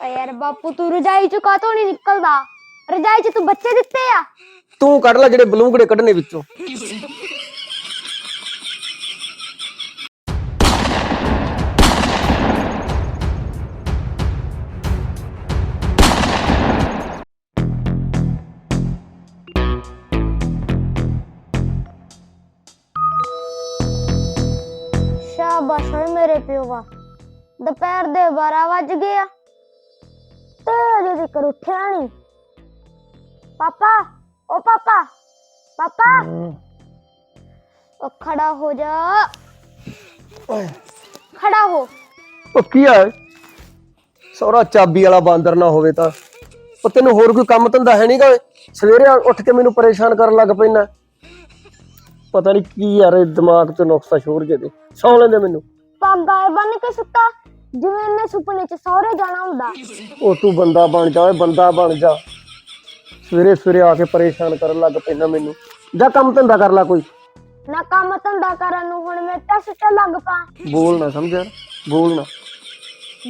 ਓ ਯਾਰ ਬਾਪੂ ਤੂੰ ਰਜਾਈ ਚ ਕਾਤੋਂ ਨਹੀਂ ਨਿਕਲਦਾ? ਰਜਾਈ ਚ ਤੂੰ ਬੱਚੇ ਦਿੱਤੇ ਆ? ਤੂੰ ਕੱਢ ਲੈ ਜਿਹੜੇ ਬਲੂੰਗੜੇ ਕੱਢਨੇ ਵਿੱਚੋਂ। ਸ਼ਾਬਾਸ਼ ਓਏ ਮੇਰੇ ਪਿਓਵਾ ਦੁਪਹਿਰ ਦੇ 12 ਵੱਜ ਗਏ ਆ। ਤੇ ਅਜੇ ਤੱਕ ਉੱਠਿਆ ਨਹੀਂ ਪਾਪਾ ਓ ਪਾਪਾ ਪਾਪਾ। ਓ ਖੜਾ ਹੋ ਜਾ। ਖੜਾ ਹੋ। ਉਹ ਕੀ ਆ? ਸੌਰਾ ਚਾਬੀ ਵਾਲਾ ਬਾਂਦਰ ਨਾ ਹੋਵੇ ਤਾਂ। ਉਹ ਤੈਨੂੰ ਹੋਰ ਕੋਈ ਕੰਮ ਧੰਦਾ ਹੈ ਨਹੀਂਗਾ ਸਵੇਰੇ ਉੱਠ ਕੇ ਮੈਨੂੰ ਪਰੇਸ਼ਾਨ ਕਰਨ ਲੱਗ ਪੈਣਾ ਪਤਾ ਨਹੀਂ ਕੀ ਯਾਰ ਇਹ ਦਿਮਾਗ 'ਚ ਨੁਕਸਾ ਸ਼ੋਰ ਜੇ ਦੇ। ਸੌ ਲੈਂਦੇ ਮੈਨੂੰ। ਪਾਗਾ ਬਣ ਕੇ ਸੁੱਤਾ। ਜਿਵੇਂ ਇਹਨੇ ਸੁਪਨੇ ਚ ਸਹੁਰੇ ਜਾਣਾ ਹੁੰਦਾ। ਉਹ ਤੂੰ ਬੰਦਾ ਬਣ ਜਾ ਓਏ ਬੰਦਾ ਬਣ ਜਾ। ਸਵੇਰੇ ਸਵੇਰੇ ਆ ਕੇ ਪਰੇਸ਼ਾਨ ਕਰਨ ਲੱਗ ਪੈਣਾ ਮੈਨੂੰ। ਜਾ ਕੰਮ ਧੰਦਾ ਕਰ ਲੈ ਕੋਈ। ਨਾ ਕੰਮ ਧੰਦਾ ਕਰਨ ਨੂੰ ਹੁਣ ਮੈਂ ਟੈਸਟ ਲੱਗ ਪਾ। ਬੋਲ ਨਾ ਸਮਝਿਆ ਬੋਲ ਨਾ।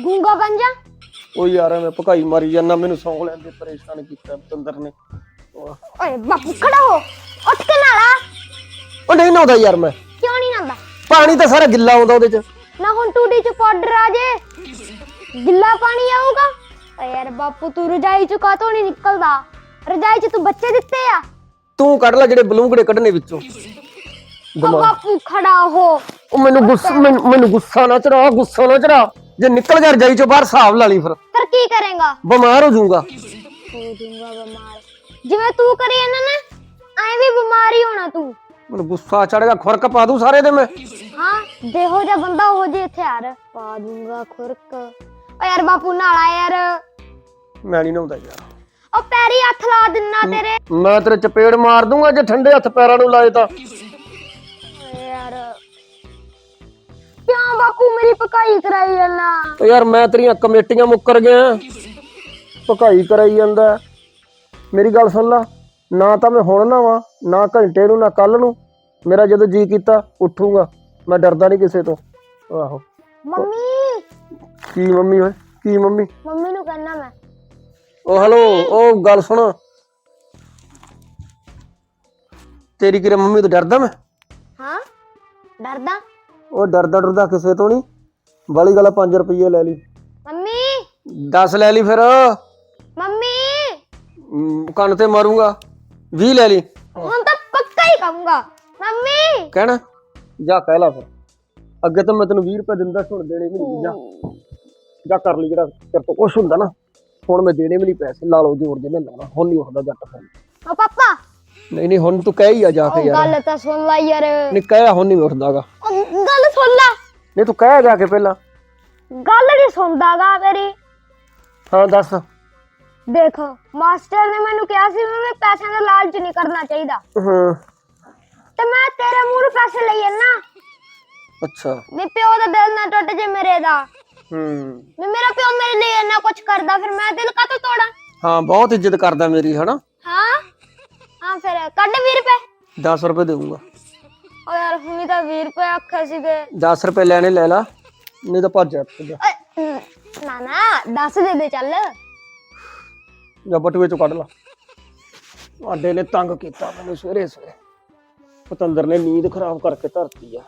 ਗੂੰਗਾ ਬਣ ਜਾ। ਉਹ ਯਾਰ ਮੈਂ ਭਕਾਈ ਮਾਰੀ ਜਾਂਦਾ ਮੈਨੂੰ ਸੌਂ ਲੈਂਦੇ ਪਰੇਸ਼ਾਨ ਕੀਤਾ ਤੰਦਰ ਨੇ। ਉਹ ਓਏ ਬਾਪੂ ਖੜਾ ਹੋ ਉੱਠ ਕੇ ਨਾਲਾ ਉਹ ਨਹੀਂ ਨਹਾਉਂਦਾ ਯਾਰ ਮੈਂ। ਕਿਉਂ ਨਹੀਂ ਨਾਂਦਾ ਪਾਣੀ ਤਾਂ ਸਾਰਾ ਗਿੱਲਾ ਆਉਂਦਾ ਉਹਦੇ 'ਚ। ਨਾ ਹੁਣ ਟੂਟੀ ਚ ਪਾਊਡਰ ਆ ਜੇ। ਗਿੱਲਾ ਪਾਣੀ ਆਊਗਾ। ਓ ਯਾਰ ਬਾਪੂ ਤੂੰ ਰਜਾਈ ਚ ਕਾਤੋਂ ਨਹੀਂ ਨਿਕਲਦਾ? ਰਜਾਈ ਚ ਤੂੰ ਬੱਚੇ ਦਿੱਤੇ ਆ। ਤੂੰ ਕੱਢ ਲੈ ਜਿਹੜੇ ਬਲੂੰਗੜੇ ਕੱਢਨੇ ਵਿੱਚੋਂ। ਓ ਬਾਪੂ ਖੜਾ ਹੋ। ਉਹ ਮੈਨੂੰ ਗੁੱਸਾ ਮੈਨੂੰ ਗੁੱਸਾ ਨਾ ਚੜਾ ਗੁੱਸਾ ਨਾ ਚੜਾ ਜੇ ਨਿਕਲ ਗਿਆ ਰਜਾਈ ਚੋਂ ਬਾਹਰ ਹਿਸਾਬ ਲਾ ਲਈ ਫਿਰ। ਫਿਰ ਕੀ ਕਰੇਗਾ? ਬਿਮਾਰ ਹੋ ਜਾਊਗਾ। ਹੋ ਜਾਊਗਾ ਬਿਮਾਰ। ਜਿਵੇਂ ਤੂੰ ਕਰੀ ਨਾ ਐ ਵੀ ਬਿਮਾਰ ਹੀ ਹੋਣਾ ਤੂੰ। ਮੈਨੂੰ ਗੁੱਸਾ ਚੜੇਗਾ ਖੁਰਕ ਪਾ ਦੂੰ ਸਾਰੇ ਦੇ ਮੈਂ। ਜਿਹੋ ਜਿਹਾ ਬੰਦਾ ਹੋ ਜੇ ਹਥਿਆਰ ਪਾ ਦੂੰਗਾ ਖੁਰਕ। ਓ ਯਾਰ ਬਾਪੂ ਨਾਲਾ ਯਾਰ। ਮੈਂ ਨਹੀਂ ਨਹਾਉਂਦਾ ਯਾਰ। ਉਹ ਪੈਰੀ ਹੱਥ ਲਾ ਦਿੰਨਾ ਤੇਰੇ। ਮੈਂ ਤੇਰੇ ਚਪੇੜ ਮਾਰ ਦੂੰਗਾ ਜੇ ਠੰਡੇ ਹੱਥ ਪੈਰਾਂ ਨੂੰ ਲਾਏ ਤਾਂ। ਯਾਰ। ਕਿਉਂ ਬਾਪੂ ਮੇਰੀ ਪਕਾਈ ਕਰਾਈ ਜਾਂਦਾ? ਤੇ ਯਾਰ ਮੈਂ ਤੇਰੀਆਂ ਕਮੇਟੀਆਂ ਮੁੱਕਰ ਗਿਆ। ਭਕਾਈ ਕਰਾਈ ਜਾਂਦਾ। ਮੇਰੀ ਗੱਲ ਸੁਣ ਲੈ। ਨਾ ਤਾਂ ਮੈਂ ਹੁਣ ਨਾ ਵਾਂ ਨਾ ਘੰਟੇ ਨੂੰ ਨਾ ਕੱਲ ਨੂੰ। ਮੇਰਾ ਜਦੋਂ ਜੀ ਕੀਤਾ ਉੱਠੂਗਾ। ਮੈਂ ਡਰਦਾ ਨਹੀਂ ਕਿਸੇ ਤੋਂ। ਆਹੋ। ਮੰਮੀ। ਕੀ ਮੰਮੀ ਓਏ? ਕੀ ਮੰਮੀ? ਮੰਮੀ ਨੂੰ ਕਹਿਣਾ ਮੈਂ। ਉਹ ਹਲੋ ਉਹ ਗੱਲ ਸੁਣ। ਤੇਰੀ ਕਿਰੇ ਮੰਮੀ ਤੋਂ ਡਰਦਾ ਮੈਂ? ਹਾਂ ਡਰਦਾ। ਉਹ ਡਰਦਾ ਡਰਦਾ ਕਿਸੇ ਤੋਂ ਨਹੀਂ ਵਾਲੀ ਗੱਲ 5 ਰੁਪਏ ਲੈ ਲਈ। ਮੰਮੀ। 10 ਲੈ ਲਈ ਫਿਰ। ਮੰਮੀ। ਮ, ਕੰਨ ਤੇ ਮਾਰੂੰਗਾ। 20 ਲੈ ਲਈ। ਹੁਣ ਤਾਂ ਪੱਕਾ ਹੀ ਕਹੂੰਗਾ। ਮੰਮੀ। ਕਹਿਣਾ? ਜਾ ਕਹਿ ਲਾ ਫਿਰ। ਅੱਗੇ ਤਾਂ ਮੈਂ ਤੈਨੂੰ 20 ਰੁਪਏ ਦਿੰਦਾ ਹੁਣ ਦੇਣੇ ਵੀ ਨਹੀਂ। ਜਾ। ਜਾ ਕਰ ਲਈ ਜਿਹੜਾ ਤੇਰੇ ਤੋਂ ਕੁਛ ਹੁੰਦਾ ਨਾ। ਹੁਣ ਮੈਂ ਦੇਣੇ ਵੀ ਨਹੀਂ ਪੈਸੇ। ਲਾ ਲਓ ਜੋਰ ਜੇ ਮੈਂ ਲਾਉਣਾ। ਹੁਣ ਨਹੀਂ ਉੱਠਦਾ ਜੱਟ ਫਿਰ ਓ ਪਾਪਾ। ਨਹੀਂ ਨਹੀਂ ਹੁਣ ਤੂੰ ਕਹਿ ਹੀ ਆ ਜਾ ਕੇ ਉਹ ਯਾਰ। ਗੱਲ ਤਾਂ ਸੁਣ ਲੈ ਯਾਰ। ਨਹੀਂ ਕਹਿ ਹੁਣ ਨਹੀਂ ਉੱਠਦਾਗਾ। ਉਹ ਗੱਲ ਸੁਣ ਲੈ। ਨਹੀਂ ਤੂੰ ਕਹਿ ਜਾ ਕੇ ਪਹਿਲਾਂ। ਗੱਲ ਨਹੀਂ ਸੁਣਦਾਗਾ ਮੇਰੀ ਹਾਂ ਦੱਸ। ਦੇਖ ਮਾਸਟਰ ਨੇ ਮੈਨੂੰ ਕਿਹਾ ਸੀ ਵੀ ਪੈਸਿਆਂ ਦਾ ਲਾਲਚ ਨਹੀਂ ਕਰਨਾ ਚਾਹੀਦਾ। ਹਾਂ। ਮੈਂ ਪੈਸੇ ਲਈ ਨਾ। ਅੱਛਾ। ਵੀ ਪਿਓ ਦਾ ਦਿਲ ਨਾ ਟੁੱਟ ਜੇ ਮੇਰੇ ਦਾ। ਹੂੰ। ਵੀ ਮੇਰਾ ਪਿਓ ਮੇਰੇ ਲਈ ਇੰਨਾ ਕੁਝ ਕਰਦਾ ਫਿਰ ਮੈਂ ਦਿਲ ਕਾਹਤੋਂ ਤੋੜਾਂ? ਹਾਂ ਬਹੁਤ ਇੱਜ਼ਤ ਕਰਦਾ ਮੇਰੀ ਹਨਾ? ਹਾਂ? ਹਾਂ ਫਿਰ ਕੱਢ 20 ਰੁਪਏ। 10 ਰੁਪਏ ਦੇਊਂਗਾ। ਓ ਯਾਰ ਹੁਣੀ ਤਾਂ 20 ਰੁਪਏ ਆਖੇ ਸੀਗੇ। 10 ਰੁਪਏ ਲੈਣੇ ਲੈ ਲਾ। ਨਹੀਂ ਤਾਂ ਭੱਜ ਜਾ। ਓਏ, ਨਾ ਨਾ 10 ਦੇ ਦੇ ਚੱਲ। ਜਾਂ ਬਟੂਏ ਚੋਂ ਕੱਢ ਲਾ। ਆਡੇ ਨੇ ਤੰਗ ਕੀਤਾ ਮੈਨੂੰ ਸਵੇਰੇ ਸਵੇਰੇ ਪਤੰਦਰ ਨੇ ਨੀਂਦ ਖਰਾਬ ਕਰਕੇ ਧਰਤੀ ਆ।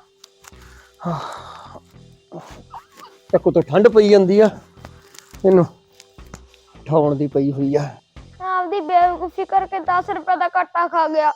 ਇੱਕ ਤਾਂ ਠੰਡ ਪਈ ਜਾਂਦੀ ਆ। ਇਹਨੂੰ ਠਾਉਣ ਦੀ ਪਈ ਹੋਈ ਆ। ਆਪਦੀ ਬੇਵਕੂਫੀ ਕਰਕੇ 10 ਰੁਪਏ ਦਾ ਘਾਟਾ ਖਾ ਗਿਆ।